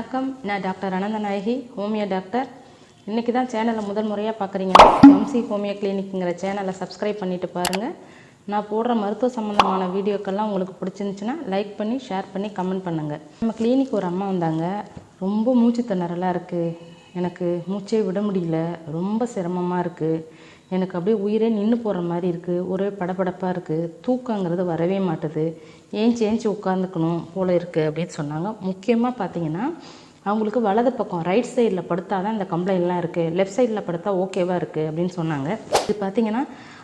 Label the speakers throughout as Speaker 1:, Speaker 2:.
Speaker 1: வணக்கம். நான் doctor Ananthanayaki homeo doctor. இன்றைக்கி தான் சேனலை முதல் முறையாக பார்க்குறீங்கன்னா வம்சி ஹோமியோ கிளினிக்குங்கிற சேனலை சப்ஸ்கிரைப் பண்ணிவிட்டு பாருங்கள் நான் போடுற மருத்துவ சம்மந்தமான வீடியோக்கெல்லாம் உங்களுக்கு பிடிச்சிருந்துச்சின்னா லைக் பண்ணி ஷேர் பண்ணி கமெண்ட் பண்ணுங்கள் நம்ம கிளினிக் ஒரு அம்மா வந்தாங்க. ரொம்ப மூச்சு திணறலாக இருக்குது எனக்கு மூச்சே விட முடியல. ரொம்ப சிரமமாக இருக்குது எனக்கு அப்படியே உயிரே நின்று போகிற மாதிரி இருக்குது ஒரே படபடப்பாக இருக்குது தூக்கங்கிறது வரவே மாட்டுது. ஏஞ்சி ஏஞ்சி உட்காந்துக்கணும் போல இருக்குது அப்படின்னு சொன்னாங்க. முக்கியமாக பார்த்தீங்கன்னா அவங்களுக்கு வலது பக்கம் ரைட் சைடில் படுத்தாதான் இந்த கம்ப்ளைண்ட்லாம் இருக்குது லெஃப்ட் சைடில் படுத்தா ஓகேவாக இருக்குது அப்படின்னு சொன்னாங்க. இது பார்த்தீங்கன்னா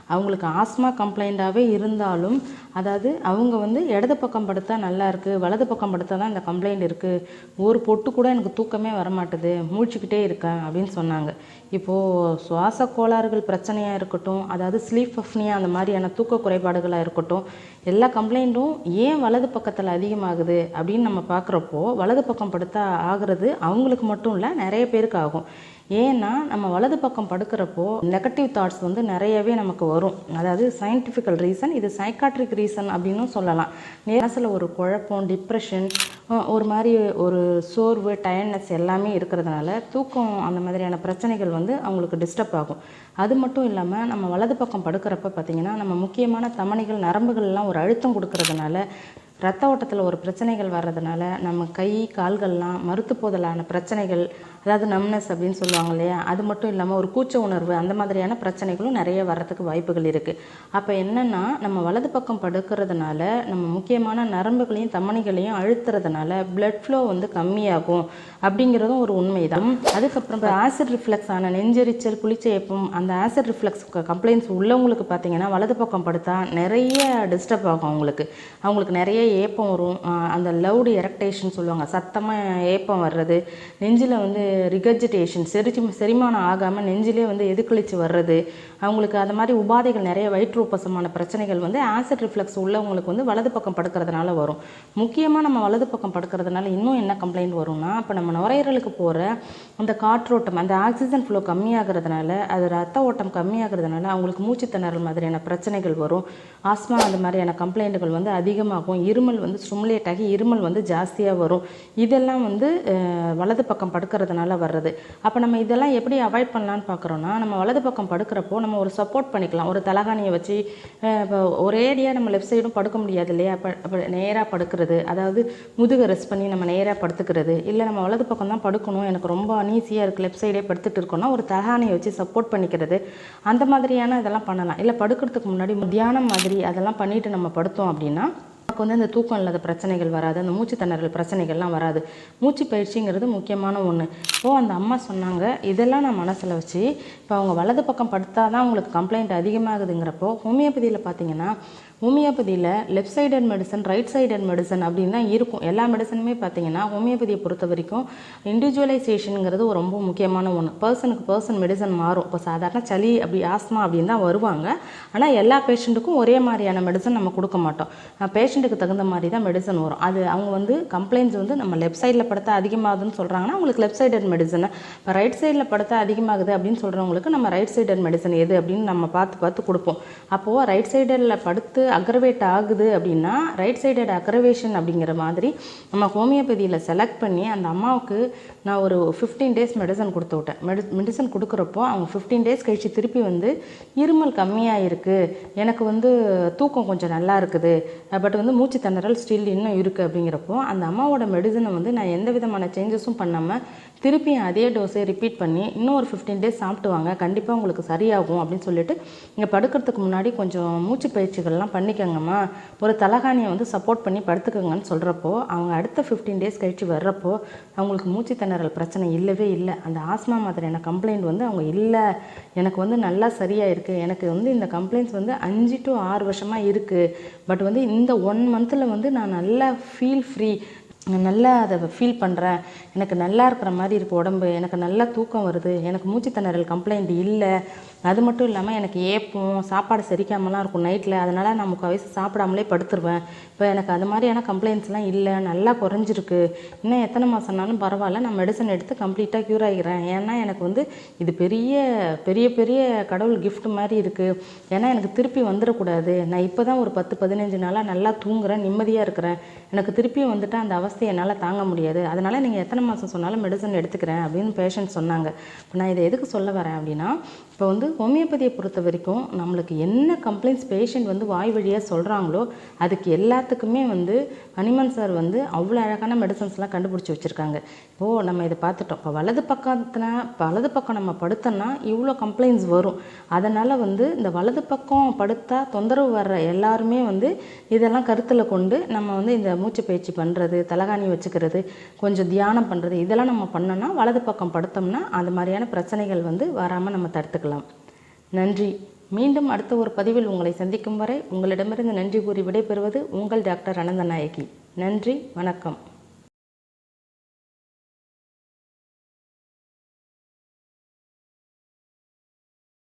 Speaker 1: அவங்களுக்கு ஆஸ்மா கம்ப்ளைண்ட்டாகவே இருந்தாலும் அதாவது அவங்க வந்து இடது பக்கம் படுத்தா நல்லா இருக்குது வலது பக்கம் படுத்தா தான் இந்த கம்ப்ளைண்ட் இருக்குது ஒரு பொட்டு கூட எனக்கு தூக்கமே வரமாட்டுது மூழ்கிக்கிட்டே இருக்கேன் அப்படின்னு சொன்னாங்க. இப்போது சுவாச கோளாறுகள் பிரச்சனையாக இருக்கட்டும் அதாவது ஸ்லீப் அஃப்னியா அந்த மாதிரியான தூக்க குறைபாடுகளாக இருக்கட்டும் எல்லா கம்ப்ளைண்ட்டும் ஏன் வலது பக்கத்தில் அதிகமாகுது அப்படின்னு நம்ம பார்க்குறப்போ வலது பக்கம் படுத்தா ஆகிறது அவங்களுக்கு மட்டும் இல்லை நிறைய பேருக்கு ஆகும். ஏன்னா நம்ம வலது பக்கம் படுக்கிறப்போ நெகட்டிவ் தாட்ஸ் வந்து நிறையவே நமக்கு வரும். அதாவது சயின்டிஃபிக்கல் ரீசன் இது சைக்காட்ரிக் ரீசன் அப்படின்னும் சொல்லலாம். மனசில் ஒரு குழப்பம் டிப்ரெஷன் ஒரு மாதிரி ஒரு சோர்வு டயர்ட்னஸ் எல்லாமே இருக்கிறதுனால தூக்கம் அந்த மாதிரியான பிரச்சனைகள் வந்து அவங்களுக்கு டிஸ்டர்ப் ஆகும். அது மட்டும் இல்லாமல் நம்ம வலது பக்கம் படுக்கிறப்ப பார்த்திங்கன்னா நம்ம முக்கியமான தமணிகள் நரம்புகள்லாம் ஒரு அழுத்தம் கொடுக்கறதுனால ரத்த ஓட்டத்தில் ஒரு பிரச்சனைகள் வர்றதுனால நம்ம கை கால்கள்லாம் மறுத்து போதலான பிரச்சனைகள் அதாவது நம்னஸ் அப்படின்னு சொல்லுவாங்க இல்லையா? அது மட்டும் இல்லாமல் ஒரு கூச்ச உணர்வு அந்த மாதிரியான பிரச்சனைகளும் நிறைய வர்றதுக்கு வாய்ப்புகள் இருக்குது அப்போ என்னென்னா நம்ம வலது பக்கம் படுக்கிறதுனால நம்ம முக்கியமான நரம்புகளையும் தமனிகளையும் அழுத்துறதுனால பிளட் ஃப்ளோ வந்து கம்மியாகும் அப்படிங்கிறதும் ஒரு உண்மைதான். அதுக்கப்புறம் இப்போ ஆசிட் ரிஃப்ளெக்ஸ் ஆன நெஞ்செரிச்சல் குளிச்சேப்பம் அந்த ஆசிட் ரிஃப்ளெக்ஸ் கம்ப்ளைண்ட்ஸ் உள்ளவங்களுக்கு பார்த்தீங்கன்னா வலது பக்கம் படுத்தா நிறைய டிஸ்டர்ப் ஆகும் அவங்களுக்கு. அவங்களுக்கு நிறைய ஏப்பம் வரும். அந்த லவுடு எரக்டேஷன் சொல்லுவாங்க. சத்தமாக ஏப்பம் வர்றது. நெஞ்சில் வந்து ரிகஜிடேஷன் செரிச்சி செரிமானம் ஆகாமல் நெஞ்சிலே வந்து எதுக்கழிச்சு வர்றது அவங்களுக்கு அது மாதிரி உபாதைகள் நிறைய வயிற்று உப்பசமான பிரச்சனைகள் வந்து ஆசிட் ரிஃப்ளெக்ஸ் உள்ளவங்களுக்கு வந்து வலது பக்கம் படுக்கிறதுனால வரும். முக்கியமாக நம்ம வலது பக்கம் படுக்கிறதுனால இன்னும் என்ன கம்ப்ளைண்ட் வரும்னா இப்போ நம்ம நுரையீரலுக்கு போகிற அந்த காற்றோட்டம் அந்த ஆக்சிஜன் ஃப்ளோ கம்மியாகிறதுனால அது ரத்த ஓட்டம் கம்மியாகிறதுனால அவங்களுக்கு மூச்சு திணறல் மாதிரியான பிரச்சனைகள் வரும். ஆஸ்மா அந்த மாதிரியான கம்ப்ளைண்ட்டுகள் வந்து அதிகமாகும். இருமல் வந்து ஸ்டிமுலேட் ஆகி இருமல் வந்து ஜாஸ்தியாக வரும். இதெல்லாம் வந்து வலது பக்கம் படுக்கிறதுனால வர்றது. அப்போ நம்ம இதெல்லாம் எப்படி அவாய்ட் பண்ணலான்னு பார்க்குறோன்னா நம்ம வலது பக்கம் படுக்கிறப்போ நம்ம ஒரு சப்போர்ட் பண்ணிக்கலாம். ஒரு தலகாணியை வச்சு இப்போ ஒரேடியாக நம்ம லெஃப்ட் சைடும் படுக்க முடியாது இல்லையா? அப்போ நேராக படுக்கிறது. அதாவது முதுகை ரெஸ்ட் பண்ணி நம்ம நேராக படுத்துக்கிறது. இல்லை நம்ம வலது பக்கம் தான் படுக்கணும். எனக்கு ரொம்ப அனீசியாக இருக்குது லெஃப்ட் சைடே படுத்துட்டு இருக்கோம்னா ஒரு தலகாணியை வச்சு சப்போர்ட் பண்ணிக்கிறது. அந்த மாதிரியான இதெல்லாம் பண்ணலாம். இல்லை படுக்கிறதுக்கு முன்னாடி தியானம் மாதிரி அதெல்லாம் பண்ணிட்டு நம்ம படுத்தோம் அப்படின்னா நமக்கு வந்து அந்த தூக்கம் இல்லாத பிரச்சனைகள் வராது. அந்த மூச்சு திணறல் பிரச்சனைகள்லாம் வராது. மூச்சு பயிற்சிங்கிறது முக்கியமான ஒன்று ஓ அந்த அம்மா சொன்னாங்க இதெல்லாம் நான் மனசில் வச்சு இப்போ அவங்க வலது பக்கம் படுத்தாதான் அவங்களுக்கு கம்ப்ளைண்ட் அதிகமாகுதுங்கிறப்போ ஹோமியோபதியில் பார்த்தீங்கன்னா ஹோமியோபதியில் left sided medicine right sided medicine அப்படின்னு தான் இருக்கும். எல்லா மெடிசனுமே பார்த்தீங்கன்னா ஹோமியோபதியை பொறுத்த வரைக்கும் இண்டிவிஜுவலைசேஷனுங்கிறது ஒரு ரொம்ப முக்கியமான ஒன்று பர்சனுக்கு பர்சன் மெடிசன் மாறும். இப்போ சாதாரண சளி அப்படி ஆஸ்மா அப்படின்னு தான் வருவாங்க. ஆனால் எல்லா பேஷண்ட்டுக்கும் ஒரே மாதிரியான மெடிசன் நம்ம கொடுக்க மாட்டோம். பேஷண்ட்டுக்கு தகுந்த மாதிரி தான் மெடிசன் வரும். அது அவங்க வந்து கம்ப்ளைண்ட்ஸ் வந்து நம்ம லெஃப்ட் சைடில் படுத்தா அதிகமாகுதுன்னு சொல்கிறாங்கன்னா அவங்களுக்கு லெஃப்ட் சைடட் மெடிசன் இப்போ ரைட் சைடில் படுத்தா அதிகமாகுது அப்படின்னு சொல்கிறவங்களுக்கு நம்ம ரைட் சைடட் மெடிசன் எது அப்படின்னு நம்ம பார்த்து பார்த்து கொடுப்போம். அப்போது ரைட் சைடில் படுத்து அக்ரவேட் ஆகுது அப்படின்னா ரைட் சைடட் அக்ரவேஷன் அப்படிங்கிற மாதிரி நம்ம ஹோமியோபதியில் செலக்ட் பண்ணி அந்த அம்மாவுக்கு நான் ஒரு ஃபிஃப்டீன் டேஸ் மெடிசன் கொடுத்து விட்டேன். மெடி மெடிசன் கொடுக்குறப்போ அவங்க ஃபிஃப்டீன் டேஸ் கழித்து திருப்பி வந்து இருமல் கம்மியாக இருக்குது எனக்கு வந்து தூக்கம் கொஞ்சம் நல்லா இருக்குது. பட் வந்து மூச்சு திணறல் ஸ்டில் இன்னும் இருக்குது அப்படிங்கிறப்போ அந்த அம்மாவோட மெடிசனை வந்து நான் எந்த விதமான சேஞ்சஸும் பண்ணாமல் திருப்பி அதே டோஸை ரிப்பீட் பண்ணி இன்னும் ஒரு ஃபிஃப்டீன் டேஸ் சாப்பிட்டு வாங்க. கண்டிப்பாக உங்களுக்கு சரியாகும் அப்படின்னு சொல்லிட்டு இங்கே படுக்கிறதுக்கு முன்னாடி கொஞ்சம் மூச்சு பயிற்சிகள்லாம் பண்ணிக்கோங்கம்மா. ஒரு தலகாணியை வந்து சப்போர்ட் பண்ணி படுத்துக்கோங்கன்னு சொல்கிறப்போ அவங்க அடுத்த ஃபிஃப்டீன் டேஸ் கழித்து வர்றப்போ அவங்களுக்கு மூச்சு திணறல் பிரச்சனை இல்லவே இல்லை. அந்த ஆஸ்மா மாதிரியான கம்ப்ளைண்ட் வந்து அவங்க இல்லை. எனக்கு வந்து நல்லா சரியாக இருக்குது எனக்கு வந்து இந்த கம்ப்ளைண்ட்ஸ் வந்து அஞ்சு டு ஆறு வருஷமாக இருக்குது பட் வந்து இந்த ஒன் மந்தில் வந்து நான் நல்லா ஃபீல் ஃப்ரீ நல்லா அதை ஃபீல் பண்ணுறேன் எனக்கு நல்லா இருக்கிற மாதிரி இருக்குது உடம்பு. எனக்கு நல்லா தூக்கம் வருது. எனக்கு மூச்சு திணறல் கம்ப்ளைண்ட் இல்லை. அது மட்டும் இல்லாமல் எனக்கு ஏப்பம் சாப்பாடு செரிக்காமலாம் இருக்கும் நைட்டில் அதனால் நான் முக்கால்வாசி சாப்பிடாமலே படுத்துருவேன். இப்போ எனக்கு அது மாதிரியான கம்ப்ளைண்ட்ஸ்லாம் இல்லை. நல்லா குறைஞ்சிருக்கு. இன்னும் எத்தனை மாதம்னாலும் பரவாயில்ல. நான் மெடிசன் எடுத்து கம்ப்ளீட்டாக க்யூர் ஆகிக்கிறேன் ஏன்னா எனக்கு வந்து இது பெரிய பெரிய பெரிய கடவுள் கிஃப்ட் மாதிரி இருக்குது ஏன்னா எனக்கு திருப்பி வந்துடக்கூடாது. நான் இப்போ தான் ஒரு பத்து பதினஞ்சு நாளாக நல்லா தூங்குறேன். நிம்மதியாக இருக்கிறேன். எனக்கு திருப்பியும் வந்துட்டு அந்த அவஸ்தையை என்னால் தாங்க முடியாது. அதனால் நீங்கள் எத்தனை மாதம் சொன்னாலும் மெடிசன் எடுத்துக்கிறேன் அப்படின்னு பேஷண்ட் சொன்னாங்க. இப்போ நான் இதை எதுக்கு சொல்ல வரேன் அப்படின்னா இப்போ வந்து ஹோமியோபதியை பொறுத்த வரைக்கும் நம்மளுக்கு என்ன கம்ப்ளைண்ட்ஸ் பேஷண்ட் வந்து வாய் வழியாக சொல்கிறாங்களோ அதுக்கு எல்லாத்துக்குமே வந்து ஹனிமன் சார் வந்து அவ்வளோ அழகான மெடிசன்ஸ்லாம் கண்டுபிடிச்சி வச்சுருக்காங்க. இப்போது நம்ம இதை பார்த்துட்டோம். இப்போ வலது பக்கத்தில் வலது பக்கம் நம்ம படுத்தோம்னா இவ்வளோ கம்ப்ளைண்ட்ஸ் வரும். அதனால் வந்து இந்த வலது பக்கம் படுத்தா தொந்தரவு வர்ற எல்லாருமே வந்து இதெல்லாம் கருத்தில் கொண்டு நம்ம வந்து இந்த மூச்சு பயிற்சி பண்ணுறது தலகாணி வச்சுக்கிறது கொஞ்சம் தியானம் பண்ணுறது இதெல்லாம் நம்ம பண்ணோம்னா வலது பக்கம் படுத்தோம்னா அந்த மாதிரியான பிரச்சனைகள் வந்து வராமல் நம்ம தடுத்துக்கலாம். நன்றி. மீண்டும் அடுத்த ஒரு பதிவில் உங்களை சந்திக்கும் வரை உங்களிடமிருந்து நன்றி கூறி விடைபெறுவது உங்கள் டாக்டர் அனந்தநாயகி. நன்றி வணக்கம்.